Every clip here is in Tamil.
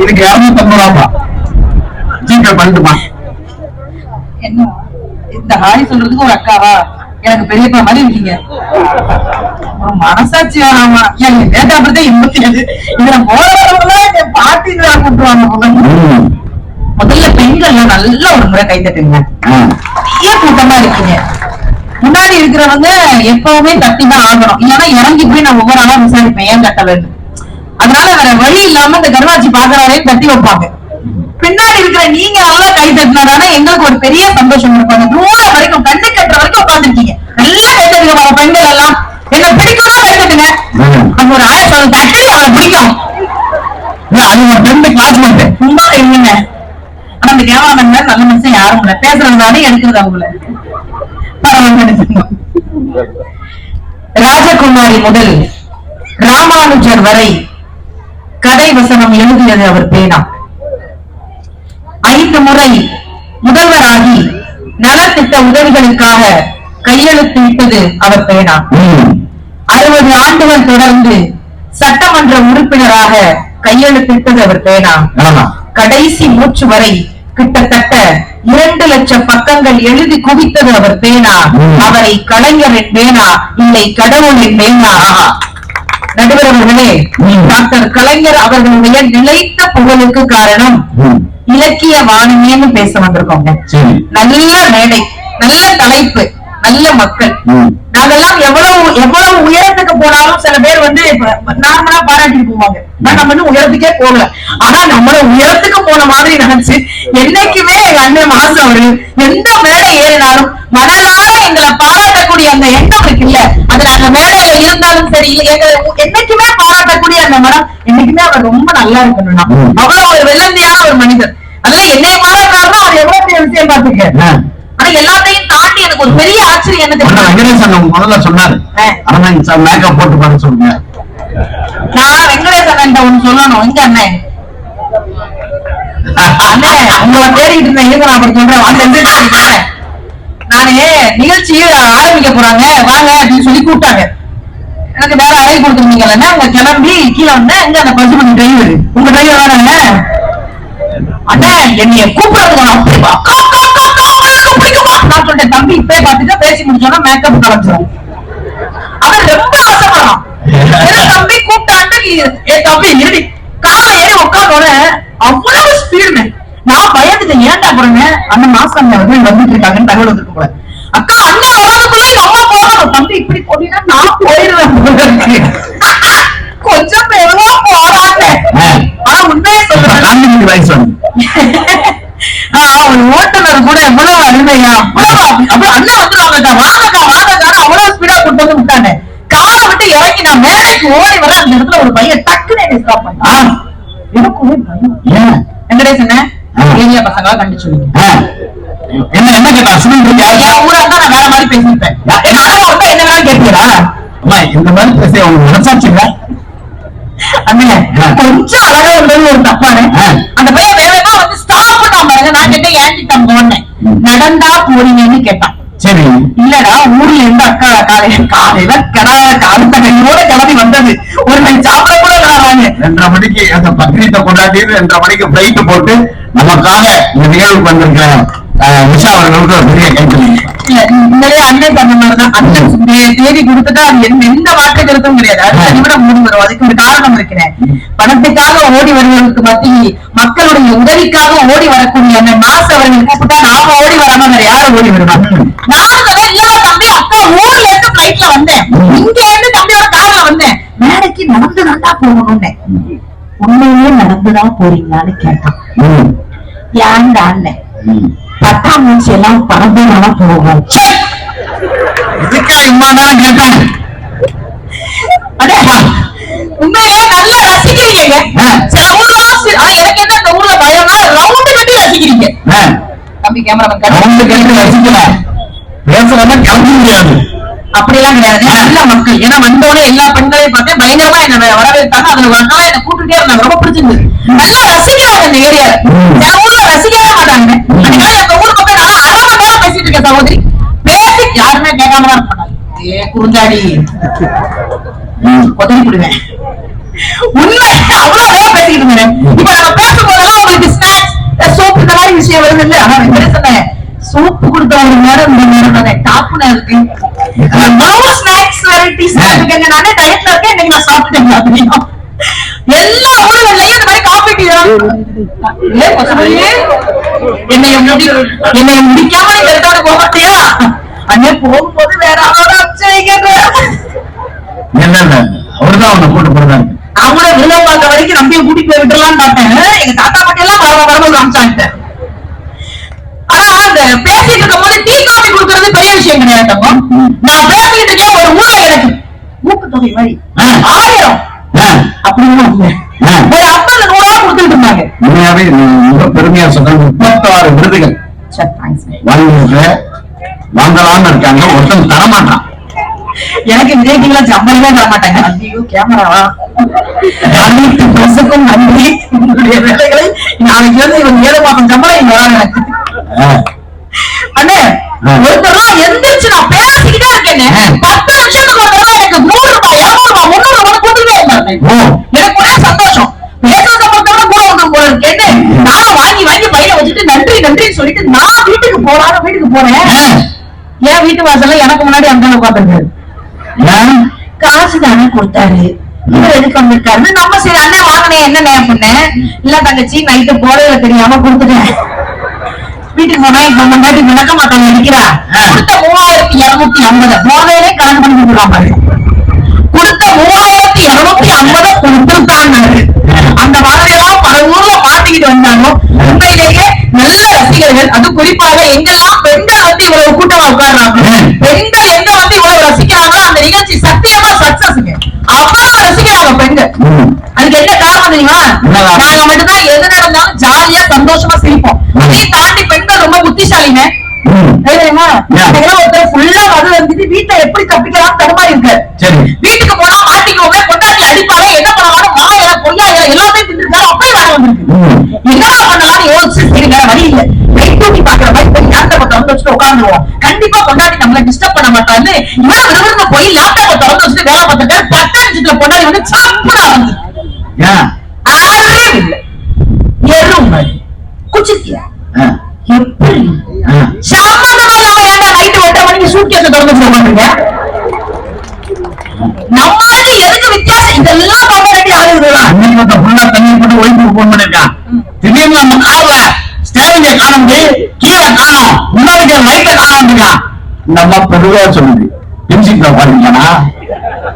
இதுக்கு இருநூத்தம்பது ரூபாப்பா ஜிபே பண்ணிட்டுமா என்ன? இந்த ஹாய் சொல்றதுக்கு ஒரு அக்காவா? எனக்கு பெரியப்பா மாதிரி இருக்கீங்க. மனசாட்சி ஆமா எங்க டேட்டா அப்படிதான் எண்பத்தி ஏழு. இதுல போற வரவங்களாம் என் பாட்டி கூப்பிடுவாங்க? முதல்ல பெண்கள் நல்ல ஒரு முறை கை தட்டுங்க. நிறைய கூட்டமா இருக்கீங்க. முன்னாடி இருக்கிறவங்க எப்பவுமே தட்டி தான் ஆகணும். இல்லைன்னா இறங்கி போய் நான் ஒவ்வொரு ஆளா விசாரிப்பேன். ஏன் தட்டலன்னு. அதனால வேற வழி இல்லாம இந்த கருவாச்சி பாக்குறவரையும் தட்டி வைப்பாங்க. பின்னாடி இருக்கிற நீங்க நல்லா கை தட்டினாதானே எங்களுக்கு ஒரு பெரிய சந்தோஷம் இருக்கும் அந்த தூரம் வரைக்கும் கண்ணு கட்டுற வரைக்கும் உட்காந்துருக்கீங்க நல்லா கை தட்டுங்க பெண்கள் எல்லாம். என்ன பிடிக்கும்னா கை தட்டுங்க. அங்க ஒரு ஆய சொல்ல தட்டு அவளை பிடிக்கும். அது ஒரு பெண்ணு கிளாஸ்மேட் ரொம்ப இருங்க. ஆனா அந்த கேமராமேன் நல்ல மனுஷன் யாரும் இல்லை. பேசுறதுனாலே எடுக்கிறது அவங்கள. ராஜகுமாரி முதல் ராமானுஜர் வரை கதை வசனம் எழுதியது அவர் பேனா ஐந்து முறை முதல்வராகி நலத்திட்ட உதவிகளுக்காக கையெழுத்திட்டது அவர் பேனா அறுபது ஆண்டுகள் தொடர்ந்து சட்டமன்ற உறுப்பினராக கையெழுத்திட்டது அவர் பேனா கடைசி மூச்சு வரை கிட்டத்தட்ட இரண்டு லட்சம் பக்கங்கள் எழுதி குவித்தது அவர் பேனா. அவரை கலைஞரின் பேனா இல்லை கடவுளின் பேனா. நடுவர் அவர்களே. டாக்டர் கலைஞர் அவர்களுடைய நிலைத்த புகழுக்கு காரணம். இலக்கிய வாணியன்னு பேச வந்திருக்கோங்க நல்ல மேடை நல்ல தலைப்பு நல்ல மக்கள். நாங்கெல்லாம் எவ்வளவு எவ்வளவு உயரத்துக்கு போனாலும் சில பேர் வந்து நார்மலா பாராட்டிட்டு போவாங்க நம்ம இன்னும் உயரத்துக்கே போகல ஆனா நம்மள உயரத்துக்கு போன மாதிரி நினைச்சு என்னைக்குமே எங்க அண்ணன் மாசு அவரு எந்த மேடை ஏறினாலும் மனதார எங்களை பாராட்டக்கூடிய அந்த எண்ணம் இருக்குல்ல அது நாங்க மேடையில இருந்தாலும் சரி என்னைக்குமே பாராட்டக்கூடிய அந்த மனம் என்னைக்குமே அவர் ரொம்ப நல்லா இருக்கணும்னா. அவ்வளவு ஒரு வெள்ளந்தியான ஒரு மனிதர். அதெல்லாம் என்னைய பாராட்டுறாருன்னா அவர் எவ்வளவு பெரிய விஷயம் பாத்துக்க. ஆனா எல்லாத்தையும் தாண்டி எனக்கு ஒரு பெரிய ஆச்சரியம் என்ன அண்ணா தெரியுமா வெங்கடேசன் முதல்ல சொன்னாரு. ஆ. அரவிந்த் சார் மேக்கப் போட்டு பாரு சொல்லுங்க நான் வெங்கடேசன் ஒண்ணு சொல்லணும். இங்க அண்ணன் அண்ணே உங்களை தேடிட்டு இருந்தேன் இருங்க நான் அப்படி சொல்றேன். வாங்க எந்திரிச்சு நானு நிகழ்ச்சி ஆரம்பிக்க போறாங்க. வாங்க அப்படின்னு சொல்லி கூப்பிட்டாங்க. எனக்கு வேற அறை கொடுத்துருந்தீங்கல்ல அங்க கிளம்பி கீழே வந்தேன் இங்க அந்த பசுமணி டிரைவர் உங்க டிரைவர் வேணாங்க அண்ணே என்னைய கூப்பிடுறது அப்படி பிடிக்குமா? நான் சொல்லிட்டேன் தம்பி இப்பே பாத்துட்டு பேசி முடிச்சோன்னா மேக்கப் கலந்துரும் அவன் ரொம்ப ஆசைப்படுறான் தம்பி கூப்பிட்டாண்டு நீ ஏ தம்பி இருடி. கால ஏறி உட்காந்தோட அவ்வளவு ஸ்பீடுங்க நான் பயந்துட்டேன் ஏன்டா போறேங்க அந்த மாசம் வந்து வந்துட்டு இருக்காங்கன்னு தகவல் வந்துட்டு போல அக்கா அண்ணன் வர்றதுக்குள்ள எங்க தம்பி இப்படி போனீங்கன்னா நான் போயிடுவேன். கொஞ்சம் போறாங்க. ஆ. ஆனா உண்மையே வந்து ஒரு ஓட்டுநர் கூட எவ்வளவு அருமையா. அவ்வளவு. அப்படி அண்ணன் வந்துருவாங்கக்கா வாங்கக்கா வாங்கக்கா அவ்வளவு ஸ்பீடா கொண்டு வந்து விட்டாங்க காரை விட்டு இறங்கி நான் மேடைக்கு ஓடி வர அந்த இடத்துல ஒரு பையன் டக்குன்னு என்னை ஸ்டாப் பண்ணான் எனக்குமே பயம். ஏன் வெங்கடேசன். ஏரியா பசங்களா கண்டிச்சு. என்ன என்ன கேட்டா? சுனில் ஊரா இருந்தா நான் வேற மாதிரி பேசியிருப்பேன் வந்தா கேட்பீங்களா அம்மா இந்த மாதிரி பேச உங்களுக்கு மனசாட்சி இல்ல அண்ணே. கொஞ்சம் அழகா இருந்தது ஒரு தப்பானே. அந்த பையன் வேகமா வந்து ஸ்டாப் பண்ணா பாருங்க. நான் கேட்டேன் ஏன் கிட்ட போனேன் ம். நடந்தா போறீங்கன்னு கேட்டான். சரி. இல்லடா ஊர்ல இருந்து அக்கா காலையில காலையில கடா காலத்த கையோட கிளம்பி வந்தது. ஒரு நாள் சாப்பிட கூட வராங்க ரெண்டரை மணிக்கு அந்த பக்ரீத்தை கொண்டாடி ரெண்டரை மணிக்கு பிளைட் போட்டு நமக்காக இந்த நிகழ்வுக்கு வந்திருக்கிற நிஷா அவர்களுக்கு ஒரு பெரிய கைத்தறி இல்ல உண்மையிலே அண்ணன் சொன்ன மாதிரிதான் அண்ணன் தே- தேதி கொடுத்துட்டா அது எந்த எந்த மாற்று கருத்தும் கிடையாது. நிமிடம் மூடி வரும். அதுக்கு ஒரு காரணம் இருக்கிறேன். பணத்துக்காக ஓடி வருவதற்கு மத்தியில் மக்களுடைய உதவிக்காக ஓடி வரக்கூடிய அந்த மாசு அவர்கள் கூப்பிட்டா நாம ஓடி வராம வேற யாரும் ஓடி வருவாங்க நானும் சொன்னேன் இல்லவா தம்பி? அக்கா ஊர்ல இருந்து பிளைட்ல வந்தேன். இங்க இருந்து தம்பியோட கார்ல வந்தேன். மேடைக்கு நடந்து நல்லா போகணும்னு. உண்மையிலேயே நடந்துதான் போறீங்களான்னு கேட்டான். ஏன்டா அண்ணன் ம். பத்தாம் மூச்சு எல்லாம் பறந்துனா போகும்! இதுக்கா இம்மா நேரம் கேட்டாங்க. அடே, உண்மையிலேயே நல்லா ரசிக்கிறீங்க. சில ஊர்லாம் எனக்கு என்ன இந்த ஊர்ல பயம்னா ரவுண்டு கட்டி ரசிக்கிறீங்க. தம்பி கேமராமேன் ரவுண்டு கேட்டு. ரசிக்கல. பேசுறதா கிளம்ப முடியாது. கிடையாது. நல்ல மக்கள். ஏன்னா வந்தோடனே எல்லா பெண்களையும் பார்த்தேன் பயங்கரமா என்ன வரவேற்பாங்க. அதுல அக்கா என்ன கூப்பிட்டுட்டே இருந்தாங்க. ரொம்ப பிடிச்சிருந்தது. நல்லா ரசிக்கிறாங்க இந்த ஏரியால. ரசிக்கவே மாட்டாங்க அதனால எங்க ஊர் பக்கம் நான் அரை மணி நேரம் பேசிட்டு இருக்கேன் சகோதரி. பேசி யாருமே கேட்காம தான் மாட்டாங்க ஏ குறுந்தாடி ம். உதவி விடுவேன் உண்மை அவ்வளவு அழகா பேசிட்டு இருந்தேன். இப்ப நம்ம பேசும்போதெல்லாம் உங்களுக்கு ஸ்நாக்ஸ் சோப்பு இந்த மாதிரி விஷயம் வருது இல்ல. ஆனா என்ன சொன்னேன். சோப்பு கொடுத்த ஒரு நேரம் இந்த நேரம் தானே. டாப்ல இருக்கு. ஸ்நாக்ஸ் வெரைட்டிஸ் இருக்குங்க நானே டயட்ல இருக்கேன் இன்னைக்கு நான் சாப்பிட்டேன் அப்படின்னா எல்லா ஊர்கள்லயும் இந்த மாதிரி முடி என்னைய முடிக்காம எடுத்தோட போக மாட்டியா அண்ணே போகும்போது வேற ஆளோட அச்சைக்கிற என்னென்ன அவர்தான் அவனை கூட்டு போறாரு அவங்கள பார்க்க வரைக்கும் நம்பிய கூட்டிட்டு போய் விட்டுலாம்னு பார்த்தேன். எங்க தாத்தா பாட்டி எல்லாம் வர வரும்போது காமிச்சாங்க. ஆனா அந்த பேசிட்டு இருக்கும் போது டீ காஃபி கொடுக்கறது பெரிய விஷயம் கிடையாது. நான் பேசிட்டு இருக்கேன் ஒரு ஊர்ல எனக்கு. ஊக்கத்தொகை மாதிரி. ஆ. ஆயிரம். ஆ. ஒரு ஐம்பது நூறா கொடுத்துட்டு இருந்தாங்க உண்மையாவே மிக பெருமையா சொல்ற முப்பத்தாறு விருதுகள் சரி, thanks. வாங்கிட்டு வாங்கலாம்னு இருக்காங்க. ஒருத்தன் தரமாட்டான். எனக்கு விஜய்க்குள்ள சம்பளமே தர மாட்டாங்க ஐயோ கேமராவா அனைத்து பிரசுக்கும் நன்றி. உங்களுடைய வேலைகளை நாளைக்கு வந்து இவன் ஏழு மாசம் சம்பளம் இங்க வராங்க எனக்கு. அண்ணே எந்திரிச்சு நான் பேசிக்கிட்டே இருக்கேன்னு ஆ. பத்து நிமிஷத்துக்கு ஒரு தடவை எனக்கு நூறு ரூபாய் இருநூறு ரூபாய் முந்நூறு ரூபாய் கொடுத்துட்டே இருந்தாரு ஓ எனக்கு ஒரே சந்தோஷம் பேசுற சம்பளத்தோட கூட வந்து போல இருக்கேன்னு நானும் வாங்கி வாங்கி பையில நன்றின்னு சொல்லிட்டு நான் வீட்டுக்கு போறாரு வீட்டுக்கு போறேன் என் வீட்டு வாசல்ல எனக்கு முன்னாடி அந்த உட்காந்துருக்காரு? காசு தானே கொடுத்தாரு. இவர் எதுக்கு வந்திருக்காருன்னு நம்ம சரி அண்ணன் வாங்கினேன் என்ன பண்ணேன் இல்ல தங்கச்சி நைட்டு போடையில தெரியாம கொடுத்துட்டேன். வீட்டுக்கு போனா இப்ப முன்னாடி விளக்க மாட்டாங்க நினைக்கிறா கொடுத்த மூவாயிரத்தி இருநூத்தி ஐம்பது போதையிலே கணக்கு பண்ணி கொடுக்குறான் பாரு. கொடுத்த மூவாயிரத்தி இருநூத்தி ஐம்பது கொடுத்துருக்காங்க அந்த மாதிரியெல்லாம் பல ஊர்ல மாட்டிக்கிட்டு வந்தாங்க உண்மையிலேயே நல்ல ரசிகர்கள் அது குறிப்பாக எங்கெல்லாம் பெண்கள் வந்து இவ்வளவு கூட்டமா உட்கார்றாங்க. பெண்கள் எங்க வந்து இவ்வளவு ரசிக்கிறாங்களோ அந்த நிகழ்ச்சி சத்தியமா சக்சஸ்ங்க அவ்வளவு ரசிக்கிறாங்க பெண்கள். அதுக்கு என்ன காரணம் தெரியுமா? நாங்க மட்டும்தான் எது நடந்தாலும் ஜாலியா சந்தோஷமா சிரிப்போம். அதையும் தாண்டி பெண்கள் ரொம்ப புத்திசாலிங்க. ஒருத்தர் ஃபுல்லா வந்துட்டு வீட்டை எப்படி தப்பிக்கலாம் தடுமாறி இருக்காரு வீட்டுக்கு போனா மாட்டிக்கோங்க கொண்டாட்டி அடிப்பாங்க என்ன பண்ணலாம் மா இலை பொய்யா இலை எல்லாமே தின்னுருக்காரு அப்பயும் வேற வந்திருக்கு. என்னடா பண்ணலாம்னு யோசிச்சு சரி வேற வழி இல்ல. நைட் டியூட்டி பாக்குற மாதிரி போய் லேப்டாப்பை திறந்து வச்சுட்டு உட்காந்துருவோம். கண்டிப்பா கொண்டாடி நம்மள டிஸ்டர்ப் பண்ண மாட்டான்னு விறுவிறுன்னு போய் லேப்டாப்பை திறந்து வச்சுட்டு வேலை பார்த்துட்டாரு பத்து நிமிஷத்துல பொண்டாடி வந்து சாப்பிடா வந்து ஏன்? அறிவில்லை எருமை குச்சித்தியா ஆ, எப்படி? ஏன்டா நைட்டு ஒன்றரை மணிக்கு திறந்து உட்காந்துருக்க? நம்மளுக்கு எதுக்கு வித்தியாசம்? இதெல்லாம் பண்ண வேண்டிய ஆளுங்களா அன்னைக்கு ஒருத்தன் full ஆ தண்ணி போட்டு ஒய்ஃபுக்கு phone பண்ணிருக்கான். திடீர்னு நம்ம கார்ல steering அ காணோம்டி, கீழே காணோம், முன்னாடி இருக்கிற light அ காணோம்டிக்கான். அதுவா சொல்லுது. பென்சில் உட்காந்துருக்கானா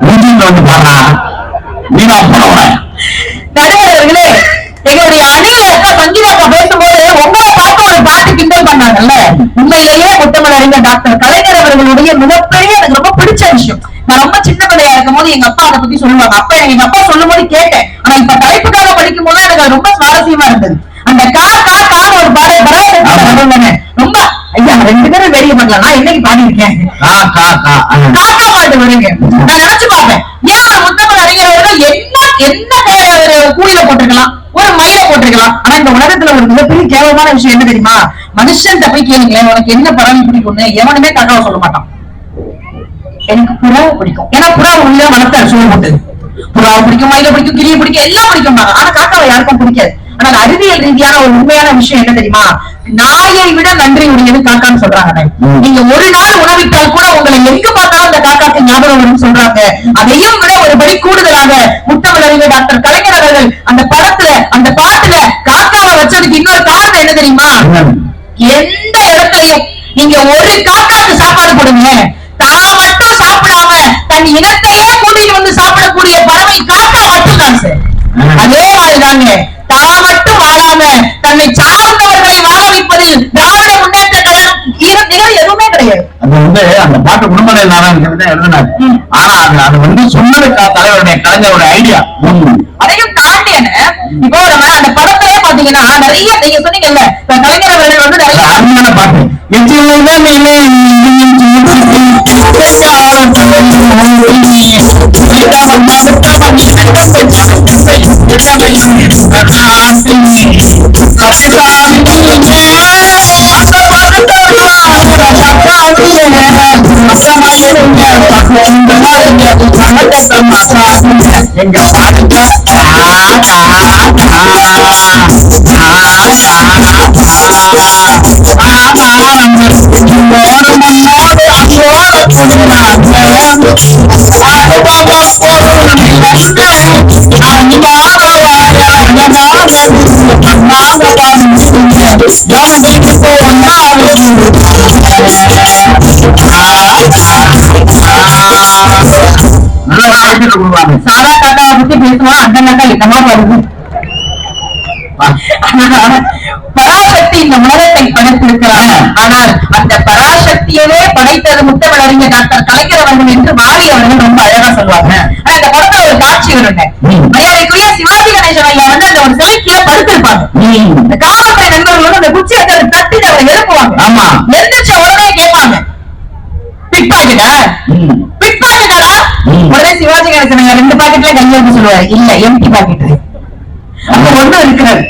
பென்சில் வந்து பாடுறா நீங்க அப்புறம் நடுவர்களே எங்களுடைய அணியில இருக்க சங்கீதா பேசும்போது உங்களை பார்த்து ஒரு பாட்டு கிண்டல் பண்ணாங்கல்ல? உண்மையிலேயே முத்தமிழ் அறிஞர் டாக்டர் கலைஞர் அவர்களுடைய மிகப்பெரிய எனக்கு ரொம்ப பிடிச்ச விஷயம். நான் ரொம்ப சின்ன பிள்ளையா இருக்கும் போது எங்க அப்பா அதை பத்தி சொல்லுவாங்க. அப்ப எங்க அப்பா சொல்லும் போது கேட்டேன். ஆனா இப்ப தலைப்புக்காக படிக்கும் போது எனக்கு அது ரொம்ப சுவாரஸ்யமா இருந்தது. ரெண்டு பேரும் வெளியே பண்ணலாம் நான் என்னைக்கு பாடியிருக்கேன்? கா பாட்டு வருங்க. நான் நினைச்சு பார்ப்பேன். ஏன் ஒரு முத்தமிழ் அறிஞர் அவர்கள் என்ன என்ன பேரை ஒரு கூலில போட்டிருக்கலாம்? ஒரு மயில போட்டிருக்கலாம்? ஆனா இந்த உலகத்துல ஒரு மிகப்பெரிய கேவலமான விஷயம் என்ன தெரியுமா? மனுஷன் போய் கேளுங்களேன் உனக்கு என்ன பறவை பிடிக்கும்னு எவனுமே காக்காவை சொல்ல மாட்டான். எனக்கு புறாவை பிடிக்கும். ஏன்னா புறா உள்ள வளர்த்தாரு சோறு போட்டு. புறாவை பிடிக்கும் மயில பிடிக்கும் கிளியை பிடிக்கும் எல்லாம் பிடிக்கும் ஆனா காக்காவை யாருக்கும் பிடிக்காது. ஆனால் அறிவியல் ரீதியான ஒரு உண்மையான விஷயம் என்ன தெரியுமா? நாயை விட நன்றி உடையது காக்கான்னு சொல்றாங்க. நீங்க ஒரு நாள் உணவிட்டால் கூட உங்களை எங்க பார்த்தாலும் அந்த காக்காக்கு ஞாபகம் வரும்னு சொல்றாங்க அதையும் விட ஒரு படி கூடுதலாக முத்தமிழறிஞர் டாக்டர் கலைஞர் அவர்கள் அந்த படத்துல அந்த பாட்டுல காக்காவை வச்சதுக்கு இன்னொரு காரணம் என்ன தெரியுமா? எந்த இடத்துலயும் நீங்க ஒரு காக்காக்கு சாப்பாடு போடுங்க தான் மட்டும் சாப்பிடாம தன் இனத்தையே கூட்டிட்டு வந்து சாப்பிடக்கூடிய பறவை காக்கா மட்டும்தான் சார். அதே மாதிரிதாங்க தான் மட்டும் வாழாம தன்னை சார்ந்தவர்களை வாழ வைப்பதில் திராவிட முன்னேற்ற கழகம் ஈர- நிகழ் எதுவுமே கிடையாது அது வந்து அந்த குடும்பங்களை நாராயணன் தான் எழுதினாரு. ஆனா அது அது வந்து சொன்னது தலைவருடைய கலைஞருடைய ஐடியா அதையும் தாண்டி இப்போ நம்ம அந்த படத்திலே பாத்தீங்கன்னா நிறைய நீங்க சொன்னீங்கல்ல கலைஞர் அவர்கள் வந்து நிறைய அருமையான பாட்டு. கலைஞர் ya utama da samasa ga fadi ta ta ta ta Thank you. பாட்டு கொடுப்பாங்க சாரா காக்காவை பத்தி பேசுவோம் அந்த காக்கா என்னமா வருது பராசக்தி இந்த உலகத்தை படைத்திருக்கிறார் ஆனால் அந்த பராசக்தியவே படைத்தது முத்தமிழறிஞர் டாக்டர் கலைஞர் அவர்கள் என்று வாரி அவர்கள் ரொம்ப அழகா சொல்லுவாங்க ஆனா இந்த படத்துல ஒரு காட்சி வருங்க. மரியாதைக்குரிய சிவாஜி கணேசன் ஐயா வந்து அந்த ஒரு சிலை கீழே படுத்திருப்பாங்க. இந்த காவல்துறை நண்பர்கள் வந்து அந்த குச்சி எடுத்து தட்டி அவரை எழுப்புவாங்க ஆமா. எழுந்திருச்ச உடனே கேட்பாங்க பிக் பாக்கெட்டா. உடனே சிவாஜி கணேசன் ரெண்டு பாக்கெட்ல கையெழுத்து சொல்லுவாரு. இல்ல எம்டி பாக்கெட் அங்க ஒண்ணு இருக்கிறது.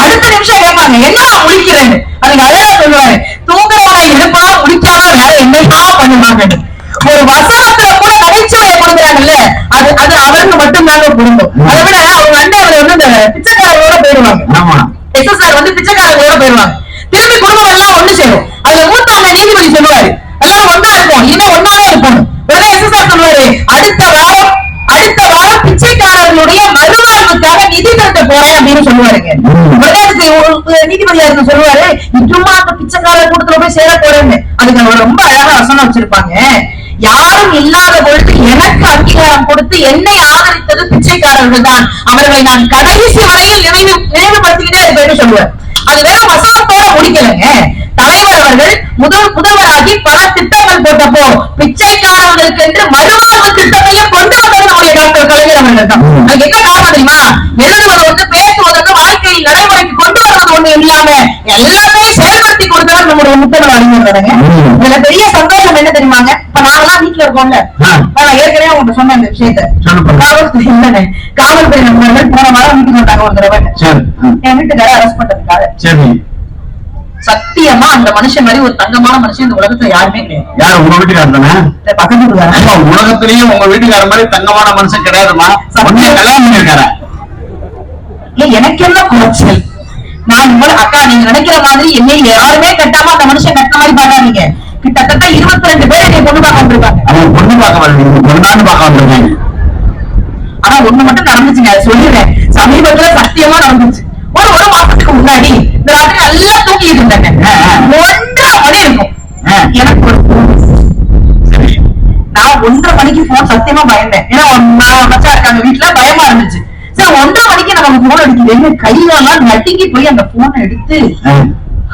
அடுத்த நிமிஷம் கேட்பாங்க என்னடா முடிக்கிறேன்னு அதுக்கு அழகா சொல்லுவாரு. தூங்குறவனை எழுப்பா முடிச்சாலும் வேற என்னையா பண்ணுவாங்க ஒரு வசனத்துல கூட நகைச்சுவையை கொடுக்குறாங்கல்ல அது அது அவருக்கு மட்டும்தாங்க குடும்பம் அதை விட அவங்க அண்ணன் வந்து அந்த பிச்சைக்காரங்களோட போயிடுவாங்க. ஆமா. எஸ்எஸ்ஆர் வந்து பிச்சைக்காரங்களோட போயிடுவாங்க திரும்பி குடும்பம் எல்லாம் ஒண்ணு சேரும் அதுல மூத்த அண்ணன் நீதிபதி சொல்லுவாரு எல்லாம் ஒண்ணா இருக்கும் இனிமே ஒண்ணாவே இருக்கணும் உடனே எஸ்எஸ்ஆர் சொல்லுவாரு அடுத்த வாரம் அடுத்த வாரம் பிச்சைக்காரர்களுடைய மறுவாழ்வுக்காக நிதி திரட்ட அப்படின்னு சொல்லுவாருங்க? நீதிபதியா சொல்லுவாரு சும்மா அந்த பிச்சைக்காரர் கூட்டத்துல போய் சேர போறேன்னு. அதுக்கு அவர் ரொம்ப அழகா வசனம் வச்சிருப்பாங்க. யாரும் இல்லாத பொழுது எனக்கு அங்கீகாரம் கொடுத்து என்னை ஆதரித்தது பிச்சைக்காரர்கள் தான். அவர்களை நான் கடைசி வரையில் நினைவு நினைவுபடுத்திக்கிட்டே இருப்பேன்னு சொல்லுவார். அது வெறும் வசனத்தோட முடிக்கலைங்க. தலைவர் அவர்கள் முதல் முதல்வராகி பல திட்டங்கள் போட்டப்போ பிச்சைக்காரர்களுக்கு என்று மறுவாழ்வு திட்டத்தையும் கொண்டு வந்தது நம்முடைய டாக்டர் கலைஞர் அவர்கள் தான். அதுக்கு என்ன காரணம் தெரியுமா? எழுதுவது வந்து இல்லாம எல்லாத்தையும் செயல்படுத்தி கொடுத்தவர் நம்முடைய முத்தமிழ் அறிஞர் ம். இதுல பெரிய சந்தோஷம் என்ன தெரியுமாங்க? இப்ப நாங்கெல்லாம் வீட்டுல இருக்கோம்ல. நான் ஏற்கனவே உங்கள்கிட்ட சொன்ன இந்த விஷயத்த. காவல்துறை இல்லைண்ணே காவல்துறை நண்பர்கள் போன வாரம் வீட்டுக்கு வந்தாங்க ஒரு தடவை. என் வீட்டுக்கார அரெஸ்ட் பண்றதுக்காக. சத்தியமா அந்த மனுஷன் மாதிரி ஒரு தங்கமான மனுஷன் இந்த உலகத்துல யாருமே கிடையாது. யார்? உங்க வீட்டுக்காரர் தானே? பக்கத்து வீட்டுக்காரன். ஆமா உலகத்திலேயே உங்க வீட்டுக்கார மாதிரி தங்கமான மனுஷன் கிடையாதுமா? கல்யாணம் பண்ணிருக்கார எனக்கு என்ன குறைச்சல்? நான் இவ்வளவு அக்கா நீங்க நினைக்கிற மாதிரி என்னை யாருமே கட்டாம அந்த மனுஷன் கட்டின மாதிரி பாக்காதீங்க கிட்டத்தட்ட இருபத்தி ரெண்டு பேர் என்னை பொண்ணு பார்க்க வந்திருக்காங்க. அவன் பொண்ணு பார்க்க வரல பொண்ணான்னு பார்க்க வந்திருக்காங்க. ஆனா ஒண்ணு மட்டும் நடந்துச்சுங்க அதை சொல்லிடுறேன். சமீபத்துல சத்தியமா நடந்துச்சு. ஒரு ஒரு மாசத்துக்கு முன்னாடி இந்த ராத்திரி நல்லா தூங்கிட்டு இருந்தாங்க. ஒன்றரை மணி இருக்கும். எனக்கு ஒரு நான் ஒன்றரை மணிக்கு போன் சத்தியமா பயந்தேன். ஏன்னா மச்சா இருக்காங்க வீட்டுல பயமா இருந்துச்சு. ஒன்றரை மணிக்கு நமக்கு போன் அடிக்குது. எங்க கையெல்லாம் நடுங்கி போய் அந்த போனை எடுத்து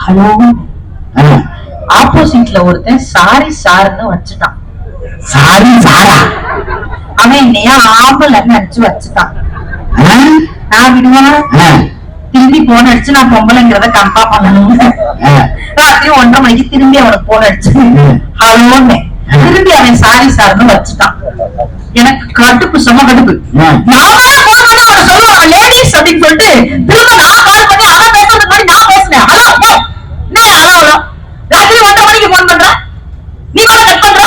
ஹலோ. ஆப்போசிட்ல ஒருத்தன் சாரி சாருன்னு வச்சுட்டான். சாரி சாரா? அவன் என்னைய ஆம்பளைன்னு நினைச்சு வச்சுட்டான்? நான் விடுவேன் திரும்பி போன் அடிச்சு நான் பொம்பளைங்கிறத கன்ஃபார்ம் பண்ணணும். ராத்திரி ஒன்றரை மணிக்கு திரும்பி அவனுக்கு போன் அடிச்சு ஹலோன்னு. திரும்பி அவன் சாரி சார்னு வச்சுட்டான். எனக்கு கடுப்பு செம கடுப்பு. ஆ. நான் வேற phone பண்ணி அவனை சொல்லுவான் லேடிஸ் அப்படின்னு சொல்லிட்டு திரும்ப நான் கால் பண்ணி அவன் பேசுறதுக்கு முன்னாடி நான் பேசினேன். ஹலோ என்ன ஹலோ ஹலோ. ராத்திரி ஒன்றரை மணிக்கு போன் பண்றேன் நீ கூட கட் பண்ற?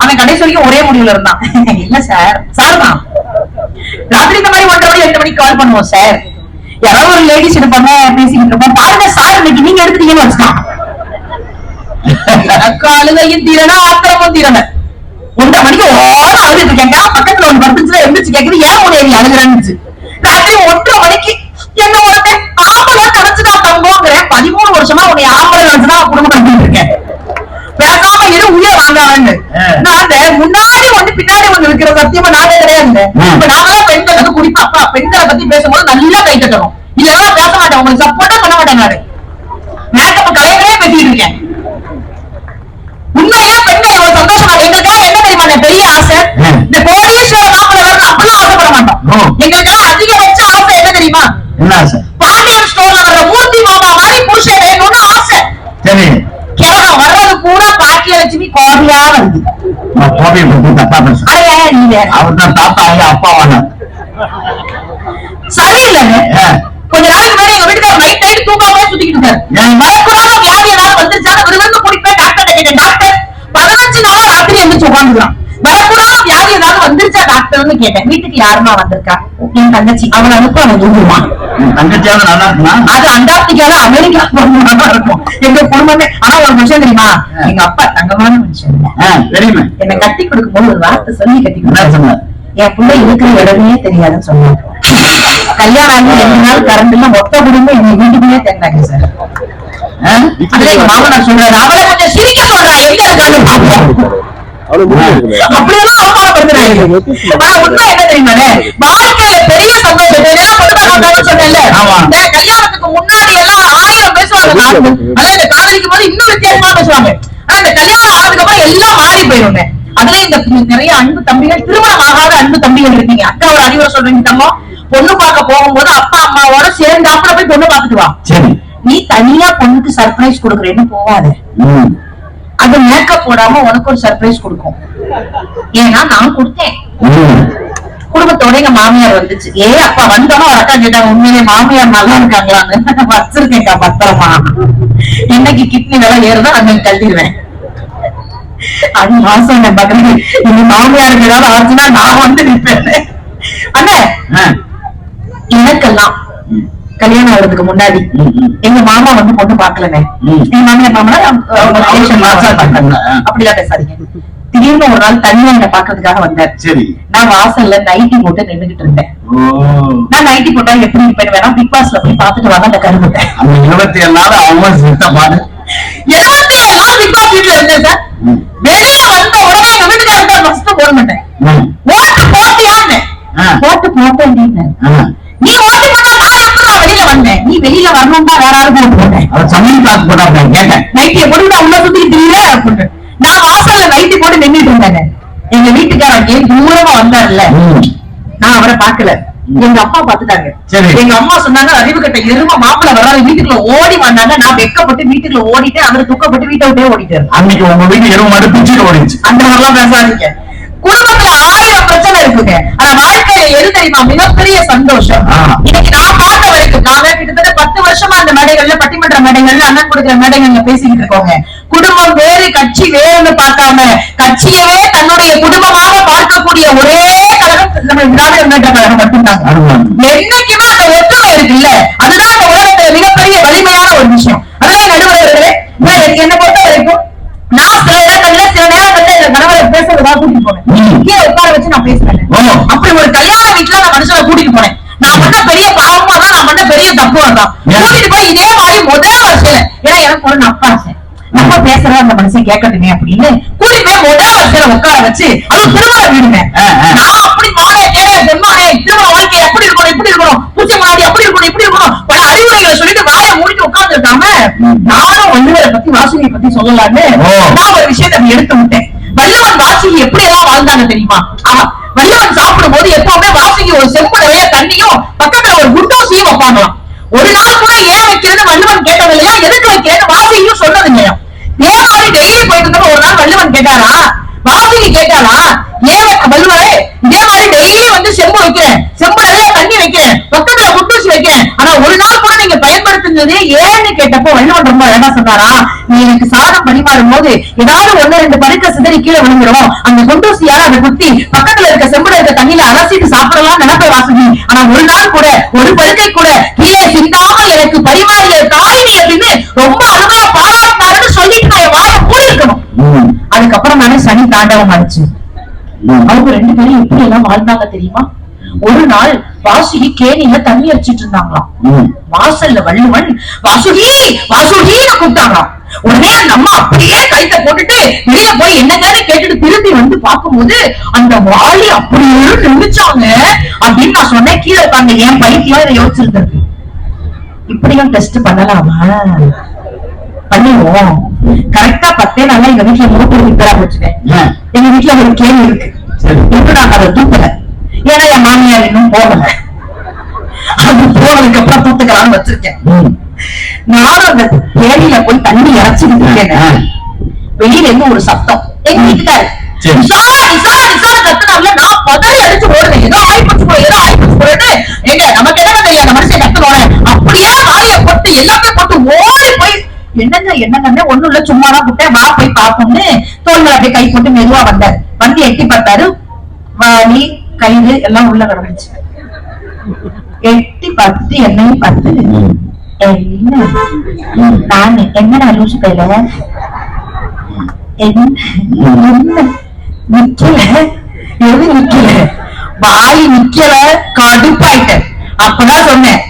அவன் கடைசி வரைக்கும் ஒரே முடிவுல இருந்தான். இல்ல சார் சார் தான். ராத்திரி இந்த மாதிரி ஒன்றரை மணி ரெண்டு மணிக்கு கால் பண்ணுவோம் சார் யாராவது ஒரு லேடிஸ் இது பண்ண பேசிக்கிட்டு இருப்போம். பாருங்க சார் இன்னைக்கு நீங்க எடுத்துட்டீங்கன்னு வச்சுட்டான் எனக்கு அழுகையும் தீரன ஆத்திரமும் தீரன ஒன்றரை மணிக்கு ஓட அழுதுட்டு இருக்கேங்க பக்கத்துல ஒண்ணு படுத்துச்சுல எந்திரிச்சு கேக்குது ஏன் உன்னை அழுகுறேன்னு ராத்திரி ஒன்றரை மணிக்கு என்ன ஒருத்தன் ஆம்பளை கிடைச்சுதான் தங்கோங்கிறேன் பதிமூணு வருஷமா உன்னை ஆம்பளை நினைச்சுதான் குடும்பம் நடத்திட்டு இருக்கேன் பேசாம இரு உயிரை வாங்காமன்னு ஆ. நான் அந்த முன்னாடி வந்து பின்னாடி வந்து இருக்கிற சத்தியமா நானே கிடையாது. இப்ப நாங்களாம் பெண்கள் வந்து குறிப்பா பெண்களை பத்தி பேசும்போது நல்லா கை தட்டணும். இதெல்லாம் பேச மாட்டேன். உங்களுக்கு சப்போர்ட்டா பண்ண மாட்டேன் நானு மேக்கப் கலைகளே பேசிட்டு இருக்கேன் உண்மையிலே பெண்கள் ஒரு சந்தோஷமா எங்களுக்கெல்லாம் என்ன தெரியுமா இந்த பெரிய ஆசை ம். இந்த கோடீஸ்வர மாப்பிள்ள வரணும் அப்படிலாம் ஆசைப்பட மாட்டோம் ஓ. எங்களுக்கெல்லாம் அதிகபட்ச ஆசை என்ன தெரியுமா என்ன சார் பாண்டியன் ஸ்டோர்ல வர்ற மூர்த்தி மாமா மாதிரி புருஷன் வேணும்னு ஆசை சரி கிழமை வர்றது பூரா வருது நான் கோபியை பத்தி தப்பா அவர் தான் தாத்தா அவங்க சரியில்லைங்க. கொஞ்ச நாளைக்கு முன்னாடி எங்க நைட் நைட் தூக்காமலே சுத்திக்கிட்டு இருக்காரு வியாதி ஏதாவது வந்துருச்சாலும் விருதுன்னு குடிப்பேன் டாக்டர் டாக்டர் பதினஞ்சு நாளா எந்திரிச்சு உட்காந்துக்கலாம் வரக்கூடாத வியாதி ஏதாவது வந்துருச்சா டாக்டர்னு கேட்டேன். வீட்டுக்கு யாருமா வந்திருக்கா? என் தங்கச்சி. அவளை அனுப்ப அவன் விரும்புவான் உன் தங்கச்சியாவது நல்லா இருக்குமா? அது அண்டார்டிகால அமெரிக்கா போகணும்னா இருக்கும். எங்க குடும்பமே ஆனா ஒரு விஷயம் தெரியுமா? எங்க அப்பா தங்கமான மனுஷன் தெரியுமே. என்னை கட்டி கொடுக்கும்போது ஒரு வார்த்தை சொல்லி கட்டி கொடுத்தாரு. சொன்னார்? என் பிள்ளை இருக்கிற இடமே தெரியாதுன்னு சொன்னாங்க கல்யாணம் ஆகி ரெண்டு நாள் கரண்ட் இல்ல மொத்த குடும்பம் எங்க வீட்டுக்குள்ளே தெரிஞ்சாங்க சார். மாமனார் சொல்றாரு அவளை கொஞ்சம் சிரிக்க சொல்றா. எங்க இருக்கான்னு பாப்போம் அப்படியெல்லாம் வாழ்க்கையில பெரிய சந்தோஷம். சொன்னேன்ல. ஆமா. இந்த கல்யாணத்துக்கு முன்னாடி எல்லாம் ஆயிரம் பேசுவாங்க அதான் இந்த காதலிக்கும் போது இன்னும் வித்தியாசமா பேசுவாங்க ஆனா இந்த கல்யாணம் ஆனதுக்கு அப்புறம் எல்லாம் மாறி போயிருங்க அதுல இந்த நிறைய அன்பு தம்பிகள் திருமணம் ஆகாத அன்பு தம்பிகள் இருக்கீங்க. அக்கா ஒரு அறிவுரை சொல்றீங்க தம்மோ பொண்ணு பார்க்க போகும்போது அப்பா அம்மாவோட சேர்ந்து அப்புறம் போய் பொண்ணு பார்த்துட்டு வா. நீ தனியா பொண்ணுக்கு சர்ப்ரைஸ் கொடுக்குறேன்னு போவாத. அது மேக்கப் போடாம உனக்கு ஒரு சர்ப்ரைஸ் கொடுக்கும். ஏன்னா நான் கொடுத்தேன். குடும்பத்தோட எங்க மாமியார் வந்துச்சு ஏ அப்பா வந்தோம் ஒரு அக்கா கேட்டாங்க உண்மையிலே மாமியார் நல்லா இருக்காங்களான்னு வச்சிருக்கேன்க்கா பத்திரமா இன்னைக்கு கிட்னி விலை ஏறுதோ அன்னைக்கு தள்ளிடுவேன் அது மாசம் நான் பாக்குறேன் எங்க மாமியாருக்கு ஏதாவது ஆச்சுன்னா நான் வந்து நிற்பேன் அண்ணே. எனக்கெல்லாம். கல்யாணம் ஆகுறதுக்கு முன்னாடி. எங்க மாமா வந்து பொண்ணு பாக்கலனே. எங்க மாமியார். ஆ. அப்படிலாம் பேசாதீங்க திடீர்னு ஒரு நாள் தனியா என்ன பாக்குறதுக்காக வந்தார். சரி. நான் வாசல்ல நைட்டி போட்டு நின்னுகிட்டு இருந்தேன். நான் நைட்டி போட்டா எப்படி இருப்பேன் வேணா பிக் பாஸ்ல போய் பாத்துட்டு வாங்க அந்த அந்த இருபத்தி ஏழு நாள் அவங்க சித்த பாடு இருபத்தி ஏழு நாள் பிக் பாஸ் வீட்டுல இருந்தேன் சார். ம். வெளியில வந்த உடனே எங்க வீட்டுக்காரர் ஃபர்ஸ்ட் போட மாட்டேன். ம். ஓட்டு போட்டியான்னு. ஓட்டு போட்டேன். நீ ஓட்டு போட்டா நான் எப்படி வெளியில வந்தேன்? நீ வெளியில வரணும்னா வேற போட்டு போட்டேன். அவர் சமையல் காசு போட்டா கேட்டேன். நைட்டிய போட்டு நான் உள்ள சுத்திட்டு இல்ல அப்படின்னு நான் வாசல்ல நைட்டி போட்டு நின்னுட்டு இருந்தேன் எங்க வீட்டுக்காரன் ஏன் தூரமா வந்தாருல்ல ம். நான் அவரை பாக்கல எங்க அப்பா பாத்துட்டாங்க. எங்க அம்மா சொன்னாங்க அறிவு கட்ட எரும மாப்பிள்ள வராது வீட்டுக்குள்ள ஓடி வந்தாங்க. நான் வெக்கப்பட்டு வீட்டுக்குள்ள ஓடிட்டு அவரை துக்கப்பட்டு வீட்டை விட்டே ஓடிட்டாரு. அன்னைக்கு உங்க வீட்டு எருவு மாடு பிச்சுட்டு ஓடிச்சு. அந்த மாதிரிலாம் பேசாதீங்க. குடும்பத்துல ஆயிரம் பிரச்சனை இருக்குங்க. ஆனா வாழ்க்கையில எது தெரியுமா? மிகப்பெரிய சந்தோஷம். இன்னைக்கு நான் பார்த்த வரைக்கும் நாங்க கிட்டத்தட்ட பத்து வருஷமா அந்த மேடைகள்ல பட்டிமன்ற மேடைகள்ல அண்ணன் கொடுக்கிற மேடைகள்ல பேசிக்கிட்டு இருக்கோங்க. குடும்பம் வேறு கட்சி வேறுன்னு பார்க்காம கட்சியவே தன்னுடைய குடும்பமாக பார்க்கக்கூடிய ஒரே நம்ம திராவிட முன்னேற்ற கழகம். என்னைக்குமே அந்த ஒற்றுமை இருக்குல்ல அதுதான் இந்த உலகத்துல மிகப்பெரிய வலிமையான ஒரு விஷயம் அதான் நடுவர்களே என்ன பொறுத்த வரைக்கும் நான் சில இடங்கள்ல சில நேரங்கள்ல எங்க கணவரை பேசுறதா கூட்டிட்டு போனேன். கீழே உட்கார வச்சு நான் பேசுறேன். அப்படி ஒரு கல்யாண வீட்டுல நான் மனுஷனை கூட்டிட்டு போனேன் நான் பண்ண பெரிய பாவமா தான் நான் பண்ண பெரிய தப்பு தான்? கூட்டிட்டு போய் இதே மாதிரி முதல் வருஷம் ஏன்னா எனக்கு ஒரு நப்பாசை நம்ம பேசுறத அந்த மனுஷன் கேட்கட்டுமே அப்படின்னு கூட்டிட்டு போய் முதல் வருஷம் உட்கார வச்சு அது திருமண வீடுங்க. நான் அப்படி பெண்மானே திருமண வாழ்க்கை எப்படி இருக்கணும் இப்படி இருக்கணும்? பூச்சை முன்னாடி அப்படி இருக்கணும் இப்படி இருக்கணும்? பல அறிவுரைகளை சொல்லிட்டு வாயை மூடிட்டு உட்கார்ந்து இருக்காம. நானும் வள்ளுவரை பத்தி வாசுகியை பத்தி சொல்லலான்னு ஓ. நான் ஒரு விஷயத்தை எடுத்து விட்டேன். வள்ளுவன் வாசுகி எப்படி எல்லாம் வாழ்ந்தாங்க தெரியுமா? வள்ளுவன் சாப்பிடும் போது எப்பவுமே வாசுகி ஒரு செம்பு நிறைய தண்ணியும் பக்கத்துல ஒரு குண்டூசியும் வைப்பாங்களாம். ஒரு நாள் கூட ஏன் வைக்கிறது வள்ளுவன் கேட்டது இல்லையா எதுக்கு வைக்கிறேன்னு வாசுகியும் சொன்னது இல்லையா ஏன் மாதிரி போயிட்டு இருந்தப்ப ஒரு நாள் வள்ளுவன் கேட்டாரா வாசுகி கேட்டாளா ஏன் வைக்க- வள்ளுவரே இதே மாதிரி வந்து செம்பு வைக்கிறேன். செம்பு நிறைய தண்ணி வைக்கிறேன். பக்கத்துல குண்டூசி வைக்கிறேன். ஆனா ஒரு நாள் கூட நீங்க பயன்படுத்துனது ஏன்னு கேட்டப்போ வள்ளுவன் ரொம்ப அழகா சொன்னாரா? நீ எனக்கு சாதம் பரிமாறும் போது ஏதாவது ஒண்ணு ரெண்டு பருக்க சிதறி கீழே விழுந்துரும். அந்த குண்டூசியால அதை குத்தி பக்கத்துல இருக்க செம்புல இருக்க தண்ணியில அலசிட்டு சாப்பிடலாம் நினைப்ப வாசுகி. ஆனா ஒரு நாள் கூட ஒரு பருக்கை கூட கீழே சிந்தாமல் எனக்கு பரிமாறிய தாய் நீ அப்படின்னு ரொம்ப அருமையா பாராட்டினாருன்னு சொல்லிட்டு நான் வாயை மூடி இருக்கணும். அதுக்கப்புறம் தானே சனி தாண்டவம் ம். அவங்க ரெண்டு பேரும் எப்படி எல்லாம் வாழ்ந்தாங்க தெரியுமா? ஒரு நாள் வாசுகி கேணியில தண்ணி அடிச்சிட்டு இருந்தாங்களாம். வாசல்ல வள்ளுவன் வாசுகி வாசுகின்னு கூப்பிட்டாங்களாம். உடனே அந்த அம்மா அப்படியே கைத்த போட்டுட்டு வெளியில போய் என்னங்கன்னு கேட்டுட்டு திரும்பி வந்து பார்க்கும்போது அந்த வாளி அப்படியே நின்னுச்சாங்க அப்படின்னு நான் சொன்னேன். கீழே உட்காந்து ஏன் பைத்தியம் இதை யோசிச்சிருந்தது இப்படியும் டெஸ்ட் பண்ணலாமா? பண்ணிடுவோம். கரெக்டா பத்தே நாள்ல எங்க வீட்டுல மூட்டு ரிப்பேரா போச்சுங்க? எங்க வீட்டுல ஒரு கேள்வி இருக்கு. இப்ப நாங்க அதை தூக்கல ஏன்னா என் மாமியார் இன்னும் போகல அது போனதுக்கு அப்புறம் தூத்துக்கலாம்னு வச்சிருக்கேன். நானும் அந்த தேடியில போய் தண்ணி இறைச்சிட்டு ஆ. இருக்கேன் வெளியில இருந்து ஒரு சத்தம் எங்க வீட்டுக்காரு நான் பதறி அடிச்சு ஓடுனேன். ஏதோ ஆயிப்போச்சு போல, ஏதோ ஆயிப்போச்சு போலன்னு. ஏங்க, நமக்கு என்னங்க தெரியும், அந்த மனுஷன் கத்துனோட. அப்படியே வாயை போட்டு, எல்லாத்தையும் போட்டு ஓடி போய், என்னங்க என்னங்கன்னு ஒண்ணு இல்ல சும்மா தான் கூப்பிட்டேன். வா போய் பாப்போம்னு தோழி அப்படியே கை போட்டு மெதுவா வந்தார். வந்து எட்டி பார்த்தாரு. வாலி கயிறு எல்லாம் உள்ள கிடந்துச்சு. எட்டி பத்து என்னையும் பார்த்து என்ன? நானு என்னடா லூசு கையில? என்ன? நிக்கல. எது நிக்கல? வாய் நிக்கல. கடுப்பாயிட்டேன். அப்பதான் சொன்னேன்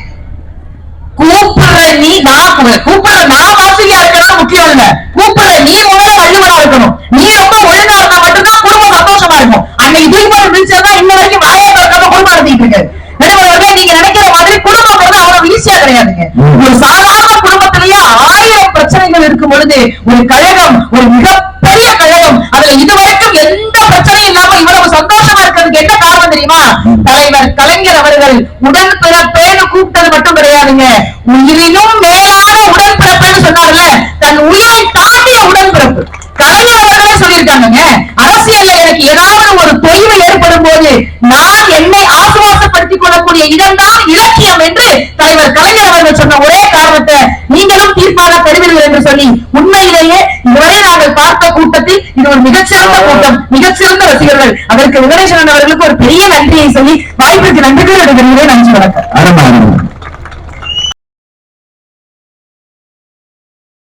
கூப்பிடுற நீ நான் கூப்பிடுற நான் வசதியா இருக்கிறதா முக்கியம் இல்ல. கூப்பிடுற நீ முதல்ல வள்ளுவனா இருக்கணும். நீ ரொம்ப ஒழுங்கா இருந்தா மட்டும்தான் குடும்பம் சந்தோஷமா இருக்கும். அன்னைக்கு தூய்மை விழிச்சா இன்ன வரைக்கும் வாயை திறக்காம குடும்பம் நடத்திட்டு இருக்கு நடுவர்களே நீங்க நினைக்கிற மாதிரி குடும்பம் வந்து அவ்வளவு ஈஸியா கிடையாதுங்க. ஒரு சாதாரண குடும்பத்திலேயே ஆயிரம் பிரச்சனைகள் இருக்கும் பொழுது ஒரு கழகம் ஒரு மிகப்பெரிய கழகம் அதுல இதுவரைக்கும் எந்த பிரச்சனையும் இல்லாம இவ்வளவு சந்தோஷமா இருக்கிறதுக்கு என்ன காரணம் தெரியுமா? தலைவர் கலைஞர் அவர்கள் உடன் பிறப்பேன்னு கூப்பிட்டது மட்டும் கிடையாதுங்க. உயிரிலும் மேலான உடன்பிறப்புன்னு சொன்னார்ல தன் உயிரை தாண்டிய உடன்பிறப்பு. கலைஞர் அவர்களே சொல்லியிருக்காங்க அரசியல்ல எனக்கு ஏதாவது ஒரு தொய்வு ஏற்படும் போது நான் என்னை ஆசுவாசப்படுத்திக் கொள்ளக்கூடிய இடம்தான் இலக்கியம் என்று தலைவர் கலைஞர் அவர்கள் சொன்ன ஒரே காரணத்தை நீங்களும் தீர்ப்பாக பெறுவீர்கள் என்று சொல்லி உண்மையிலேயே இதுவரை நாங்கள் பார்த்த கூட்டத்தில் இது ஒரு மிகச்சிறந்த கூட்டம். மிகச்சிறந்த ரசிகர்கள். அதற்கு விகடேஸ்வரன் அவர்களுக்கு ஒரு பெரிய நன்றியை சொல்லி வாய்ப்பிற்கு நன்றிகள் எடுக்கிறேன்